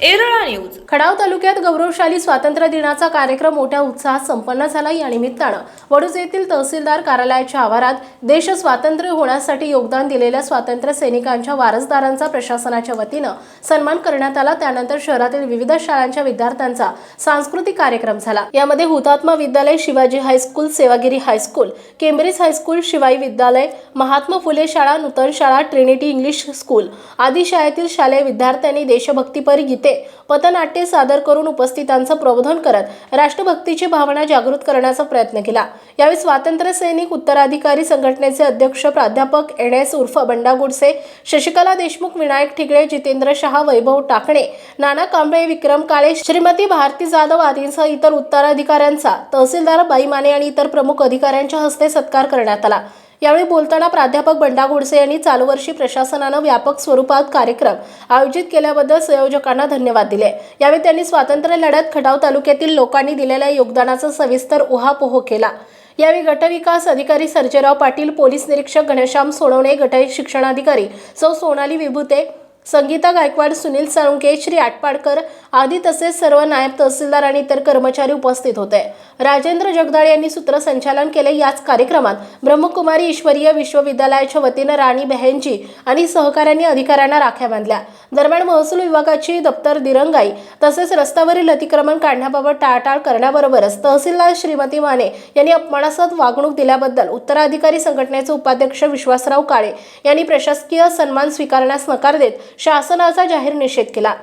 Erala news. Khatav तालुक्यात गौरवशाली स्वातंत्र्य दिनाचा कार्यक्रम मोठ्या उत्साहात संपन्न झाला या निमित्तानं. वडूज येथील तहसीलदार कार्यालयाच्या आवारात देश स्वातंत्र्य होण्यासाठी योगदान दिलेल्या स्वातंत्र्य सैनिकांच्या वारसदारांचा प्रशासनाच्या वतीनं सन्मान करण्यात आला. त्यानंतर शहरातील विविध शाळांच्या विद्यार्थ्यांचा सांस्कृतिक कार्यक्रम झाला. यामध्ये हुतात्मा विद्यालय Shivaji high school Sevagiri high school Cambridge high school Shivai विद्यालय महात्मा फुले शाळा नूतन शाळा ट्रिनिटी इंग्लिश स्कूल आदी शाळेतील शालेय विद्यार्थ्यांनी देशभक्तीपर गीते पथनाट्ये सादर करून उपस्थितांचं प्रबोधन करत राष्ट्रभक्तीची भावना जागृत करण्याचा प्रयत्न केला. यावेळी स्वातंत्र्य सैनिक उत्तराधिकारी संघटनेचे अध्यक्ष प्राध्यापक एन एस उर्फ बंडा गुडसे शशिकला देशमुख विनायक ठिगळे जितेंद्र शहा वैभव टाकणे नाना कांबळे विक्रम काळे श्रीमती भारती जाधव आदींसह इतर उत्तराधिकाऱ्यांचा तहसीलदार बाईमाने आणि इतर प्रमुख अधिकाऱ्यांच्या हस्ते सत्कार करण्यात आला. यावेळी बोलताना प्राध्यापक बंडा गोडसे यांनी चालू वर्षी प्रशासनानं व्यापक स्वरूपात कार्यक्रम आयोजित केल्याबद्दल संयोजकांना धन्यवाद दिले. यावेळी त्यांनी स्वातंत्र्य लढ्यात खटाव तालुक्यातील लोकांनी दिलेल्या योगदानाचा सविस्तर उहापोह केला. यावेळी गटविकास अधिकारी सर्जेराव पाटील पोलीस निरीक्षक घनश्याम सोनवणे गट शिक्षणाधिकारी सौ सोनाली विभूते संगीता गायकवाड सुनील साळुंके श्री आटपाडकर आदी तसेच सर्व नायब तहसीलदार आणि इतर कर्मचारी उपस्थित होते. राजेंद्र जगदाळे यांनी सूत्रसंचालन केले याच कार्यक्रमात ब्रह्मकुमारी ईश्वरीय विश्वविद्यालयाच्या वतीनं राणी बहेनजी आणि सहकाऱ्यांनी अधिकाऱ्यांना राख्या बांधल्या. दरम्यान महसूल विभागाची दप्तर दिरंगाई तसेच रस्त्यावरील अतिक्रमण काढण्याबाबत टाळाटाळ करण्याबरोबरच तहसीलदार श्रीमती माने यांनी अपमानास्पद वागणूक दिल्याबद्दल उत्तराधिकारी संघटनेचे उपाध्यक्ष विश्वासराव काळे यांनी प्रशासकीय सन्मान स्वीकारण्यास नकार देत शासनाचा जाहीर निषेध केला.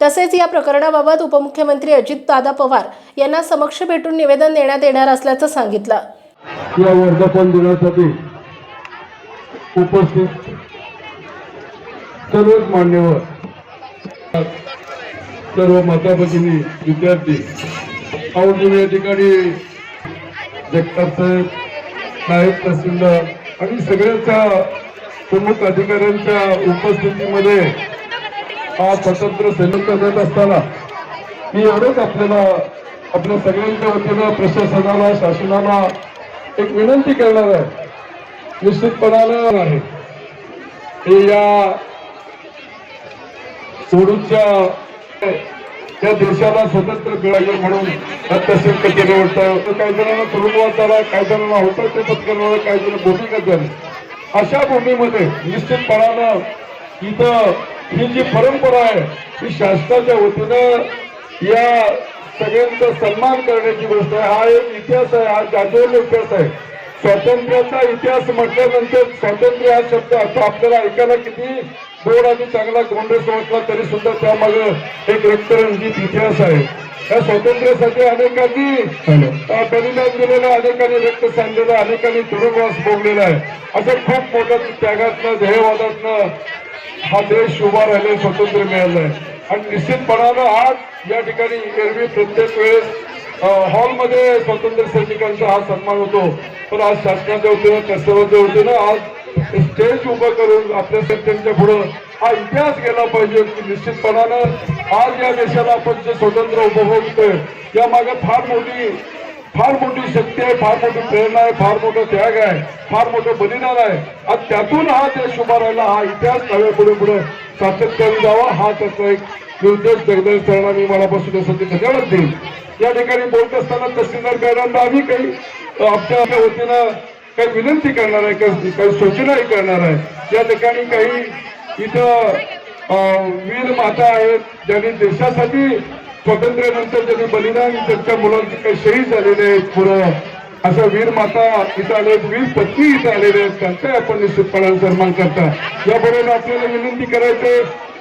तसेच या प्रकरणाबाबत उपमुख्यमंत्री अजितदादा पवार यांना समक्ष भेटून निवेदन देण्यात येणार असल्याचं सांगितलं. या वर्धापन दिनासाठी उपस्थित सर्वच मान्यवर सर्व माता भगिनी विद्यार्थी आवडून या ठिकाणी जगताप साहेब नायब तहसीलदार आणि सगळ्यांच्या प्रमुख अधिकाऱ्यांच्या उपस्थितीमध्ये हा स्वतंत्र सैनिक देत असताना मी एवढंच आपल्याला आपल्या सगळ्यांच्या वतीनं प्रशासनाला शासनाला एक विनंती करणार आहे. निश्चितपणानं आहे. हे या सोडूच्या त्या देशाला स्वतंत्र मिळाले म्हणून तसेच केलं होतं. काही जणांना तुरुंगवास झाला काही जणांना होतं ते पत्करणार काही जण भूमिगत झाले अशा भूमीमध्ये निश्चितपणानं इथं ही जी परंपरा आहे ही शासनाच्या वतीनं या सगळ्यांचा सन्मान करण्याची गोष्ट आहे. हा एक इतिहास आहे हा जागेवर इतिहास आहे. स्वातंत्र्याचा इतिहास म्हटल्यानंतर स्वातंत्र्य हा शब्द आता आपल्याला ऐकायला किती गोड आणि चांगला गोंडस वाटला तरी सुद्धा त्यामागे एक रक्तरंजित इतिहास आहे. या स्वातंत्र्यासाठी अनेकांनी बलिदान दिलेलं अनेकांनी रक्त सांडलेलं अनेकांनी तुरुंगवास भोगलेला आहे. असं खूप मोठ्या त्यागातनं ध्येयवादातनं हा देश उभा राहिले स्वातंत्र्य मिळालं आहे. आणि निश्चितपणानं आज या ठिकाणी एरवी प्रत्येक वेळेस हॉलमध्ये स्वातंत्र्य सैनिकांचा हा सन्मान होतो. पण आज शासनाच्या वतीनं कस्टमरच्या वतीनं आज स्टेज उभं करून आपल्या सत्यांच्या पुढं हा इतिहास गेला पाहिजे की निश्चितपणानं आज या देशाला आपण जे स्वतंत्र उपभोगतोय या मागे फार मोठी फार मोठी शक्ती आहे फार मोठी प्रेरणा आहे फार मोठा त्याग आहे फार मोठं बलिदान आहे. आणि त्यातून हा देश उभा राहिला हा इतिहास नव्या पुढे पुढे सातत्याने जावा हा त्याचा एक निर्देश जगदीश सरांना मी मनापासून त्यासाठी धन्यवाद देईल या ठिकाणी बोलत असताना तहसीलदार मॅडमला आम्ही काही आपल्या आपल्या वतीनं काही विनंती करणार आहे काही काही सूचनाही करणार आहे. या ठिकाणी काही इथं वीर माता आहेत ज्यांनी देशासाठी स्वातंत्र्यानंतर ज्यांनी बलिदान त्यांच्या मुलांचे काही शहीद झालेले आहेत पुरं अशा वीर माता इथं आले आहेत वीर पत्नी इथं आलेले आहेत त्यांचाही आपण निश्चितपणाने सन्मान करता. याबरोबर आपल्याला विनंती करायचे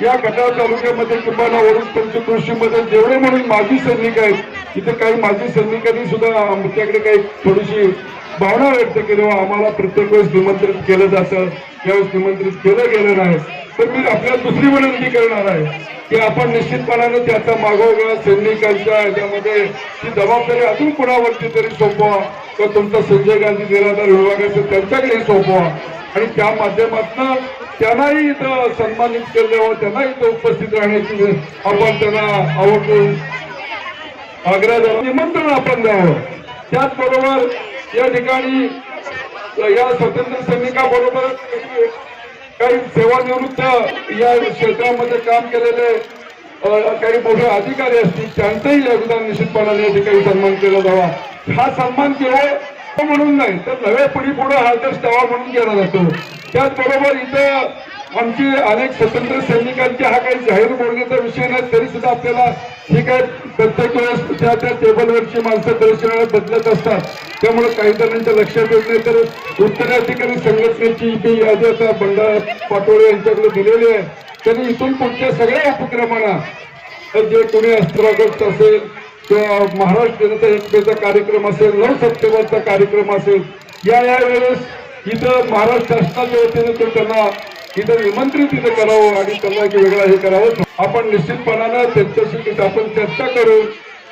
या गटाव तालुक्यामध्ये किंवा वरून पंचकृषीमध्ये जेवढे म्हणून माजी सैनिक आहेत इथे काही माजी सैनिकांनी सुद्धा आमच्याकडे काही थोडीशी भावना व्यक्त केली व आम्हाला प्रत्येक वेळेस निमंत्रित केलं जातं यावेळेस निमंत्रित केलं गेलं नाही. तर मी आपल्याला दुसरी विनंती करणार आहे की आपण निश्चितपणाने त्याचा मागोवा सैनिकांच्या याच्यामध्ये ती जबाबदारी अजून कुणावरती तरी सोपवा किंवा तुमचा संजय गांधी निराधार विभाग असेल त्यांच्याकडेही सोपवा. आणि त्या माध्यमातून त्यांनाही इथं सन्मानित केलं व त्यांना इथं उपस्थित राहण्याची आपण त्यांना आवडून आग्रह निमंत्रण आपण द्यावं. त्याचबरोबर या ठिकाणी या स्वतंत्र सैनिकाबरोबर काही सेवानिवृत्त या क्षेत्रामध्ये काम केलेले काही मोठे अधिकारी असतील त्यांचंही योगदान निश्चितपणाने या ठिकाणी सन्मान केला जावा. हा सन्मान केवळ म्हणून नाही तर नव्या पिढी पुढे हा तर सेवा म्हणून केला जातो. त्याचबरोबर इथं आमची अनेक स्वतंत्र सैनिकांचे हा काही जाहीर बोलण्याचा विषय नाही तरी सुद्धा आपल्याला ही काय प्रत्येक वेळेस त्या त्या टेबलवरची माणसं दर्शनाला बदलत असतात. त्यामुळे काही जणांच्या लक्षात येत नाही तर उत्तराधिकारी संघटनेची जी यादी आता बंडा पाटोळे यांच्याकडे दिलेली आहे त्यांनी इथून पुढच्या सगळ्या उपक्रमांना तर जे कोणी अस्त्रागत असेल किंवा महाराष्ट्र जनता एकमेचा कार्यक्रम असेल नऊ सप्टेंबरचा कार्यक्रम असेल या या वेळेस इथं महाराष्ट्र शासनाच्या वतीने त्यांना तिथं निमंत्रित तिथं करावं आणि त्यांना एक वेगळा हे करावं. आपण निश्चितपणानं त्यांच्याशी आपण चर्चा करू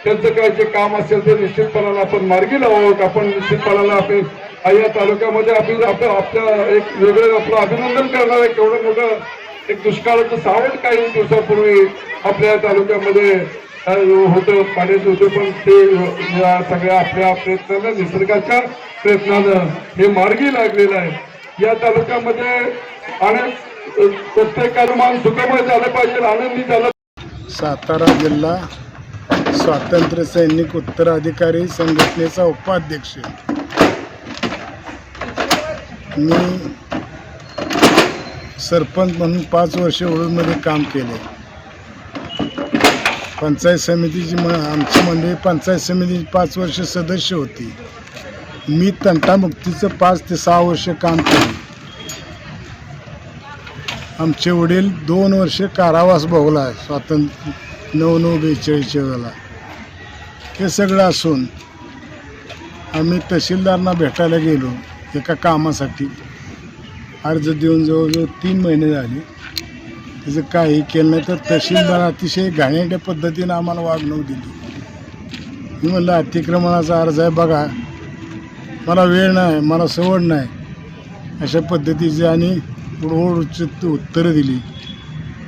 त्यांचं काय जे काम असेल ते निश्चितपणानं आपण मार्गी लावत आपण निश्चितपणानं आपण या तालुक्यामध्ये आपण आपलं आपल्या एक वेगळं आपलं अभिनंदन करणार आहे. केवढं मोठं एक दुष्काळाचं सावट काही दिवसापूर्वी आपल्या तालुक्यामध्ये होतं पाण्याचे होते. पण ते या सगळ्या आपल्या प्रयत्नानं निसर्गाच्या प्रयत्नानं हे मार्गी लागलेलं आहे. या तालुक्यामध्ये आणि प्रत्येक मान सुखमय झालं पाहिजे आनंदी झालं सातारा जिल्हा स्वातंत्र्य सैनिक उत्तराधिकारी संघटनेचा उपाध्यक्ष. मी सरपंच म्हणून पाच वर्षे ओळूमध्ये काम केले. पंचायत समितीची म आमची मंडळी पंचायत समितीची पाच वर्ष सदस्य होती. मी तंटामुक्तीचं पाच ते सहा वर्ष काम केले. आमचे वडील दोन वर्ष कारावास भोगला स्वातंत्र्य नऊ नऊ बेचाळीसच्या वेळेला. हे सगळं असून आम्ही तहसीलदारांना भेटायला गेलो एका कामासाठी. अर्ज देऊन जवळजवळ तीन महिने झाले. त्याचं काही केलं नाही तर तहसीलदार अतिशय घाणेरड्या पद्धतीनं आम्हाला वागणूक दिली. मी म्हणलं अतिक्रमणाचा अर्ज आहे बघा. मला वेळ नाही मला सवड नाही. अशा पद्धतीचे आणि रोडची उत्तरं दिली.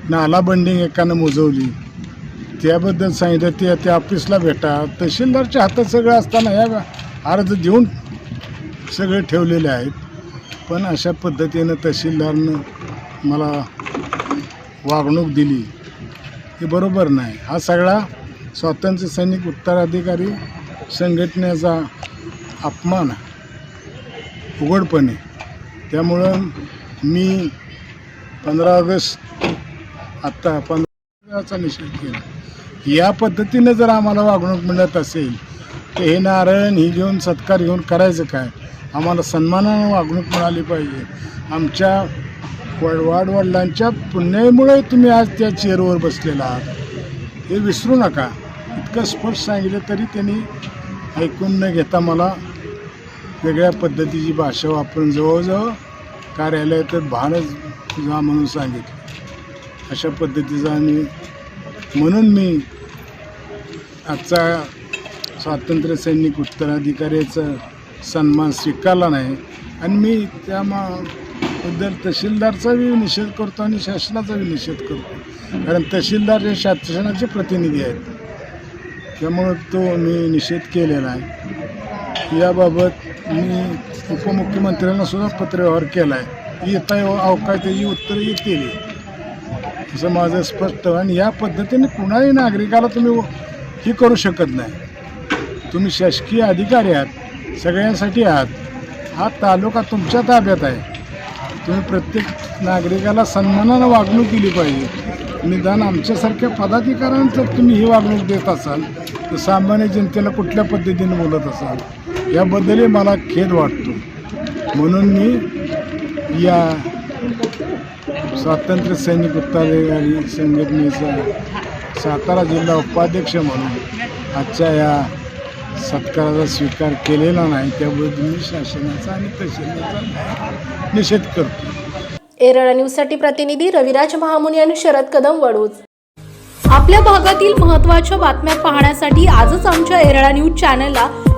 नाला बंडिंग एकानं मोजवली. त्याबद्दल सांगितलं ते त्या ऑफिसला भेटा. तहसीलदारच्या हातात सगळं असताना ह्या अर्ज देऊन सगळे ठेवलेले आहेत. पण अशा पद्धतीनं तहसीलदारनं मला वागणूक दिली. हे बरोबर नाही. हा सगळा स्वातंत्र्य सैनिक उत्तराधिकारी संघटनेचा अपमान उघडपणे. त्यामुळं मी पंधरा ऑगस्ट आत्ता पंधराचा निषेध केला. या पद्धतीनं जर आम्हाला वागणूक मिळत असेल तर हे नारायण ही घेऊन सत्कार घेऊन करायचं काय? आम्हाला सन्मानानं वागणूक मिळाली पाहिजे. आमच्या वड वडिलांच्या पुण्यामुळे तुम्ही आज त्या चेअरवर बसलेला आहात. हे विसरू नका. इतकं स्पष्ट सांगितलं तरी त्यांनी ऐकून न घेता मला वेगळ्या पद्धतीची भाषा वापरून जवळजवळ कार्यालयात भानच जा म्हणून सांगितलं. अशा पद्धतीचं आम्ही म्हणून मी आजचा स्वातंत्र्य सैनिक उत्तराधिकाऱ्याचा सन्मान स्वीकारला नाही. आणि मी त्या मा बद्दल तहसीलदारचाही निषेध करतो आणि शासनाचाही निषेध करतो. कारण तहसीलदार हे शासनाचे प्रतिनिधी आहेत. त्यामुळं तो मी निषेध केलेला आहे. याबाबत मी उपमुख्यमंत्र्यांना सुद्धा पत्रव्यवहार केला आहे येता अवकाश त्याची उत्तरं येतील. असं माझं स्पष्ट आणि या पद्धतीने कुणाही नागरिकाला तुम्ही हे करू शकत नाही. तुम्ही शासकीय अधिकारी आहात. सगळ्यांसाठी आहात. हा तालुका तुमच्या ताब्यात आहे. तुम्ही प्रत्येक नागरिकाला सन्मानानं वागणूक दिली पाहिजे. निदान आमच्यासारख्या पदाधिकाऱ्यांचं तुम्ही ही वागणूक देत असाल तर सामान्य जनतेला कुठल्या पद्धतीने बोलत असाल? याबद्दलही मला खेद वाटतो. म्हणून मी या स्वातंत्र्य सैनिक उत्तराधिकारी संघटनेचा सातारा जिल्हा उपाध्यक्ष म्हणून आजच्या या सत्काराचा स्वीकार केलेला नाही त्याबद्दल मी शासनाचा आणि तहसीलदारचा निषेध करतो. एरळा न्यूजसाठी प्रतिनिधी रविराज महामुनी आणि शरद कदम वडूज. आपल्या भागातील महत्त्वाच्या बातम्या पाहण्यासाठी आजच आमच्या एरळा न्यूज चॅनलला